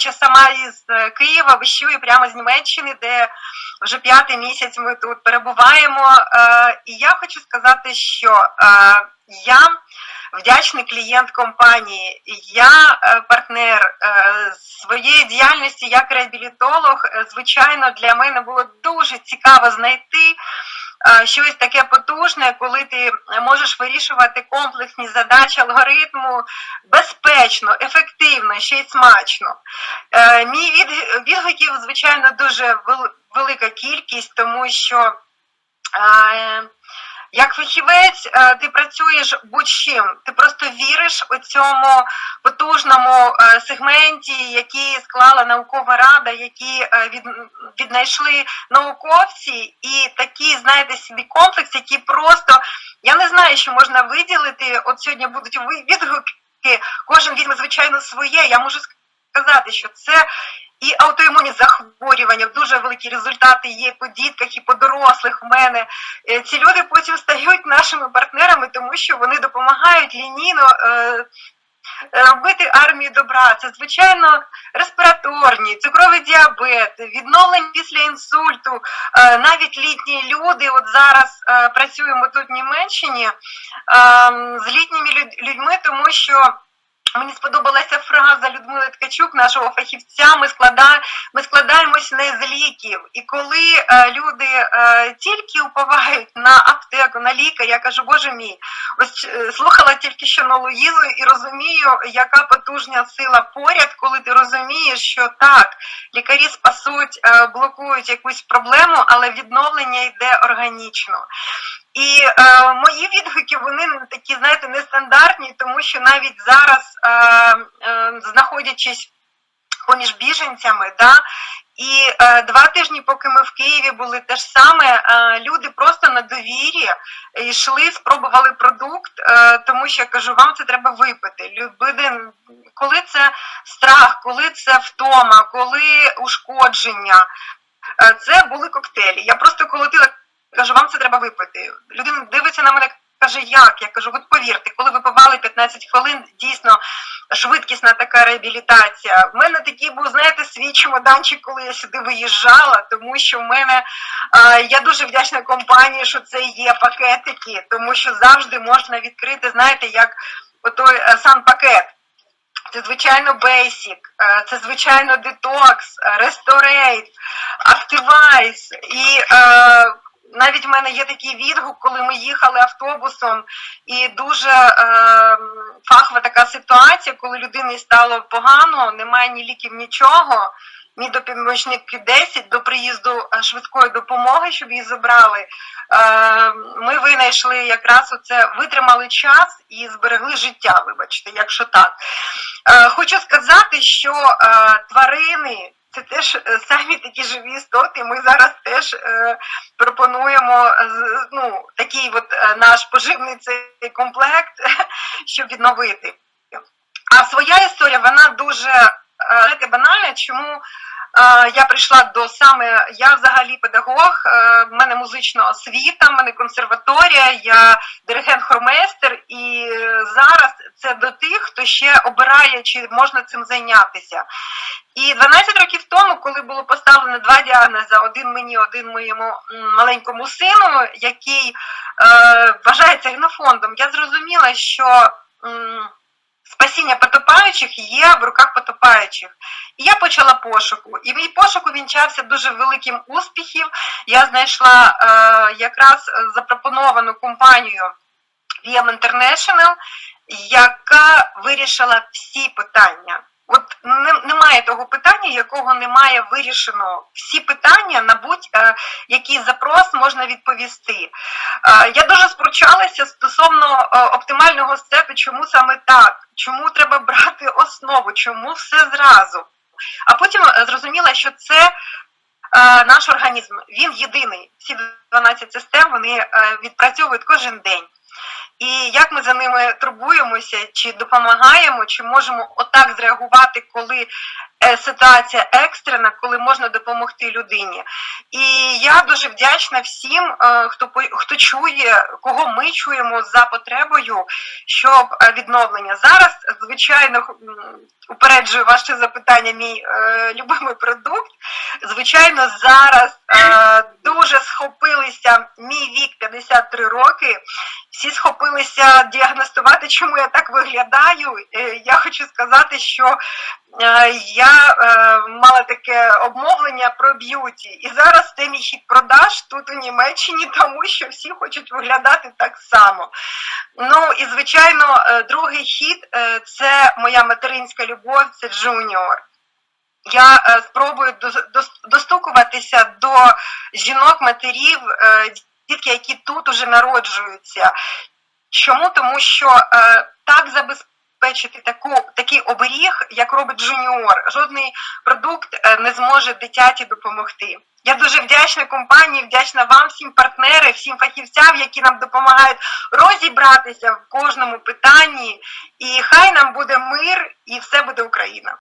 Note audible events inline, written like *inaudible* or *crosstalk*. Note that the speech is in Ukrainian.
хоча сама із е, Києва вищую прямо з Німеччини, де вже п'ятий місяць ми тут перебуваємо. Е, І я хочу сказати, що е, я вдячний клієнт компанії, я партнер своєї діяльності як реабілітолог. Звичайно, для мене було дуже цікаво знайти. Е, Щось таке потужне, коли ти можеш вирішувати комплексні задачі алгоритму безпечно, ефективно, ще й смачно. Е, Мій від, відгуків, звичайно, дуже вел- велика кількість, тому що е, як фахівець е, ти працюєш будь-чим, ти просто віриш у цьому потужному е, сегменті, який склала наукова рада, які е, від, віднайшли науковці, і такий, знаєте, собі комплекс, який просто я не знаю, що можна виділити. От сьогодні будуть відгуки, кожен візьме звичайно своє. Я можу сказати, що це і аутоімунні захворювання, дуже великі результати є по дітках і по дорослих в мене. Е, Ці люди потім стають нашими партнерами, тому що вони допомагають лінійно. е, Робити армію добра, це звичайно респіраторні, цукровий діабет, відновлення після інсульту. Е, Навіть літні люди, от зараз працюємо тут в Німеччині е, з літніми люд- людьми, тому що Мені сподобалася фраза Людмили Ткачук, нашого фахівця. Ми складаємо, ми складаємось не з ліків. І коли е, люди е, тільки уповають на аптеку, на лікар, я кажу, боже мій, ось е, слухала тільки що на Луїзу і розумію, яка потужна сила поряд, коли ти розумієш, що так, лікарі спасуть, е, блокують якусь проблему, але відновлення йде органічно. І е, мої відгуки вони такі, знаєте, нестандартні, тому що навіть зараз, е, е, знаходячись поміж біженцями, да, і е, два тижні, поки ми в Києві були, те ж саме, е, люди просто на довірі йшли, спробували продукт, е, тому що я кажу, вам це треба випити. Люди, коли це страх, коли це втома, коли ушкодження, е, це були коктейлі. Я просто колотила. Кажу, вам це треба випити. Людина дивиться на мене, каже, як? Я кажу, от повірте, коли випивали 15 хвилин, дійсно швидкісна така реабілітація. В мене такий був, знаєте, свій чемоданчик, коли я сюди виїжджала, тому що в мене е, я дуже вдячна компанії, що це є пакетики, тому що завжди можна відкрити, знаєте, як отой е, сан-пакет. Це звичайно Basic, е, це звичайно е, Restorate, Activize. І е, навіть в мене є такий відгук, коли ми їхали автобусом, і дуже е, фахова така ситуація, коли людині стало погано, немає ні ліків, нічого. Мій допомічник 10 до приїзду е, швидкої допомоги, щоб її забрали. Е, Ми винайшли якраз оце, витримали час і зберегли життя, вибачте, якщо так. Е, Хочу сказати, що тварини це теж е, самі такі живі істоти. Ми зараз теж е, пропонуємо е, ну, такий от наш поживний цей комплект, *laughs* щоб відновити. А своя історія вона дуже знаєте, банальна. Чому я прийшла до саме я взагалі педагог, в мене музична освіта, в мене консерваторія, я диригент хормейстер, і зараз це до тих, хто ще обирає, чи можна цим зайнятися. І 12 років тому, коли було поставлено два діагнози, один мені, один моєму маленькому сину, який е, вважається генофондом, я зрозуміла, що м, спасіння потопаючих є в руках потопаючих. І я почала пошуку. І мій пошук увінчався дуже великим успіхом. Я знайшла е, якраз запропоновану компанію VM International, яка вирішила всі питання. От немає того питання, якого немає вирішено. Всі питання на будь-який запрос можна відповісти. Е, Я дуже спручалася стосовно е, оптимального сцепу, чому саме так, чому треба брати основу, чому все зразу. А потім е, зрозуміла, що це е, наш організм, він єдиний. Всі 12 систем вони е, відпрацьовують кожен день. І як ми за ними турбуємося, чи допомагаємо, чи можемо отак зреагувати, коли е, ситуація екстрена, коли можна допомогти людині. І я дуже вдячна всім, е, хто хто чує, кого ми чуємо за потребою, щоб е, відновлення зараз, звичайно, упереджую ваше запитання, мій е, любимий продукт. Звичайно, зараз е, дуже схопилися мій вік 53 роки. Всі схопилися діагностувати, чому я так виглядаю. Е, Я хочу сказати, що е, я е, мала таке обмовлення про б'юті. І зараз це мій хід продаж тут у Німеччині, тому що всі хочуть виглядати так само. Ну і звичайно, другий хід це моя материнська любов, це джуніор. Я спробую дос- дос- достукуватися до жінок-матерів, е, дітки, які тут уже народжуються. Чому? Тому що е, так забезпечити таку, такий оберіг, як робить джуніор, жодний продукт е, не зможе дитяті допомогти. Я дуже вдячна компанії, вдячна вам, всім партнери, всім фахівцям, які нам допомагають розібратися в кожному питанні. І хай нам буде мир, і все буде Україна.